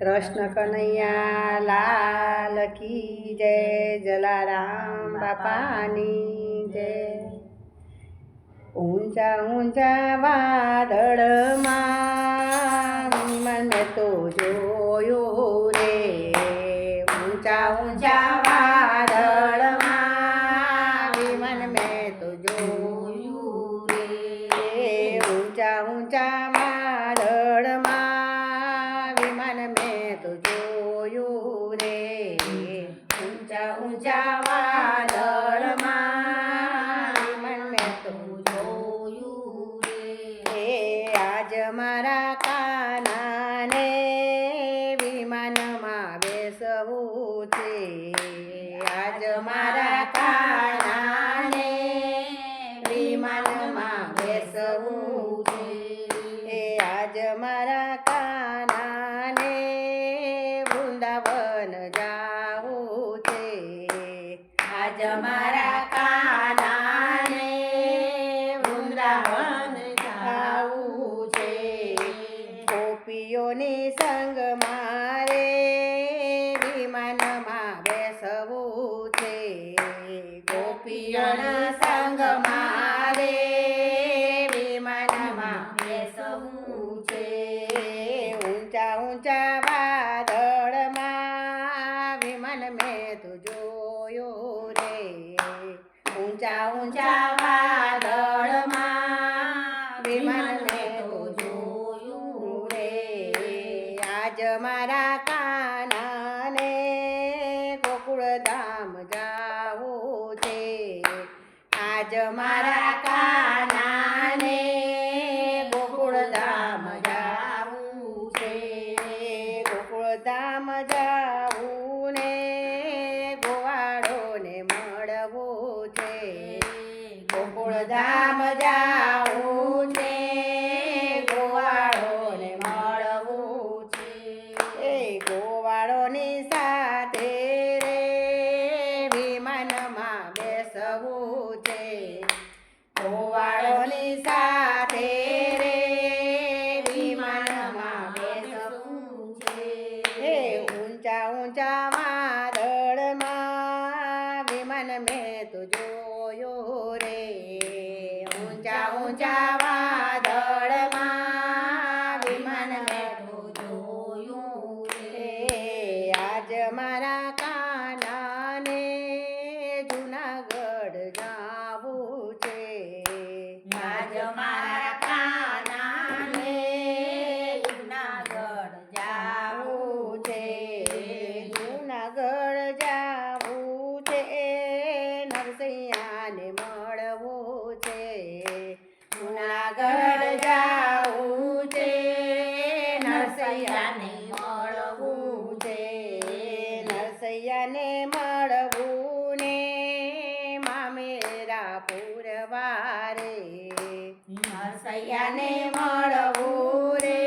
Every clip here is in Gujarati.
કૃષ્ણ કનૈયા, લાલ કી જય, જલારામ બાપાની જય. ઊંચા ઊંચા વાદળમાં મને તો જોયો રે. ઊંચા ઊંચા મેં ગોપીઓની સંગ મારે વિમાનમાં બેસવું છે. ગોપીઓના સંગ મારે વિમાનમાં બેસવું છે. ઊંચા ઊંચા આજ મારા કાનાને ગોકુળધામ જાવું છે. આજ મારા કાનાને ગોકુળધામ જાવું છે. ગોકુળધામ જાવું ને ગોવાળોને મળવું છે. ગોકુળધામ જાવું છે ગોવાળોને મળવું છે એ ગોવાળોની સાથે રે વિમાનમાં બેસવું છે ગોવાળોની સાથે રે વિમાનમાં બેસવું છે એ ઊંચા માદળમાં વિમાન મેં તો જોયો રે. ઊંચા ઊંચા વાદળમાં વિમાન મેં તો જોયું રે. આજ મારા નરસૈયાને મળવું છે નરસૈયાને મળવું ને મામેરા પુરવારે. નરસૈયાને મળવું રે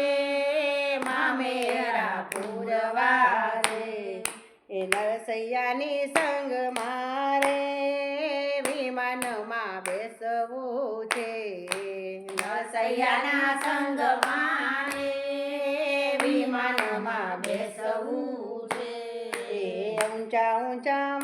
મામેરા પુરવારે. એ નરસૈયાની સંગ મારે વિમાનમાં બેસવું છે. નરસૈયાના સંગ મારે વિમાનમાં બેસવું છે એ ઊંચા ઊંચા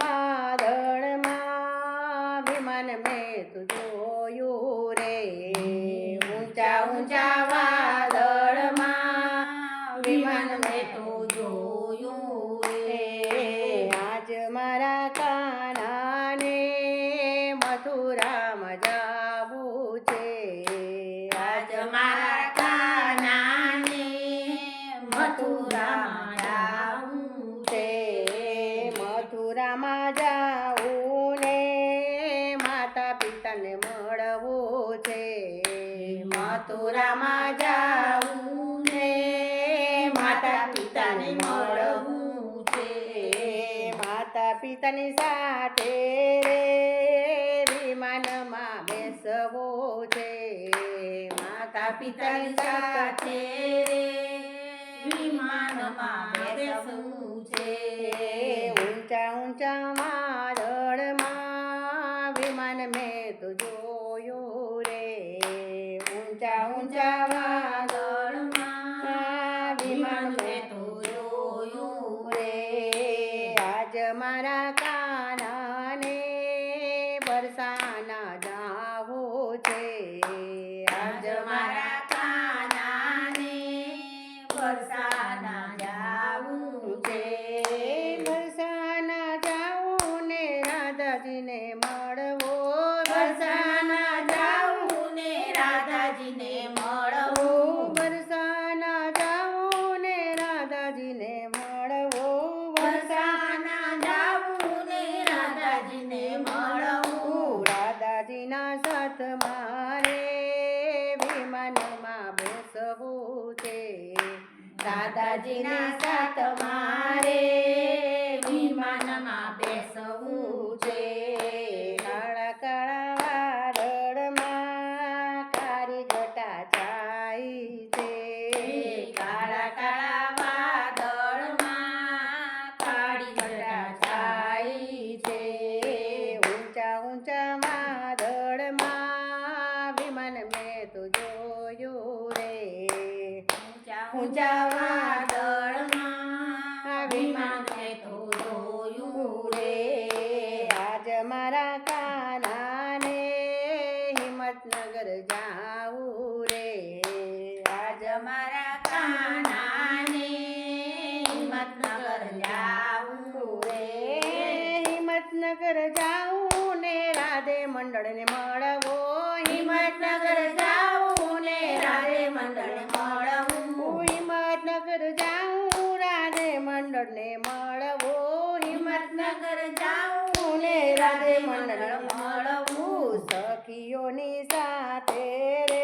મથુરામાં જાવું ને માતા પિતાને મળવું છે. માતા પિતાની સાથે રે વિમાનમાં બેસવો છે. માતા પિતાની સાથે રે વિમાનમાં બેસવું છે. ઊંચા ઊંચા મારડમાં વિમાન મેં તો રે ઊંચામાં દળમાં વિમાન મેં તો જોયું રે. આજ મારા કાનાને બરસાના જાવો છે. આજ મારા રાધાજીને મળવું વરસાના જાવું ને રાધાજીને મળવો વરસાના જાવું ને રાધાજીને મળવું રાધાજીના સાથ મારે વિમાનમાં બેસવું છે દાદાજીના સાથ મારે તો જોયું રે ઊંચા ઊંચા વાદળમાં વિમાન મેં તો જોયું રે આજ મારા કાનાને હિંમતનગર જાવું રે આજ આજ મારા કાનાને હિંમતનગર જાવું રે હિંમતનગર જાવું ને રાધે મંડળને મળવો હિંમતનગર જાવું ને રાધે મંડળને મળવું હિંમતનગર જાઉં રાધે મંડળને મળવો, હિંમતનગર જાઉં ને રાધે મંડળ મળવું, સખીઓની સાથે રે,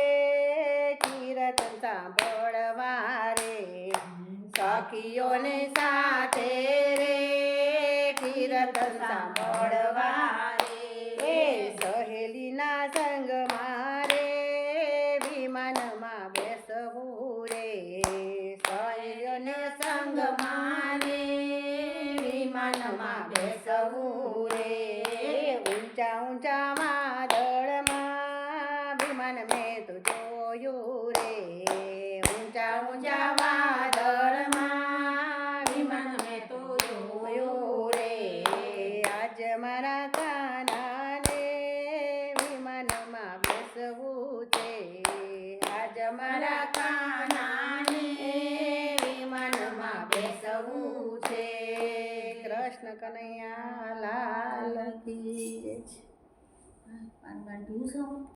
કીર્તન સાંભળવા રે. સખીઓની સાથે રે કીર્તન સાંભળવા એ સહેલીના સંગ મારે વિમાનમાં બેસવું રે સહેલીઓને સંગ મારે વિમાનમાં બેસવું રે ઊંચા ઊંચા વિમાન મેં તો જોયું રે ઊંચા ઊંચા વાદળમાં વિમાન મેં તો જોયું રે આજ મારા કાનાને વિમાનમાં બેસવું છે આજ મારા કાનાને વિમાનમાં બેસવું છે કૃષ્ણ કનૈયા લાલ કી. પાન પાન છે હવે?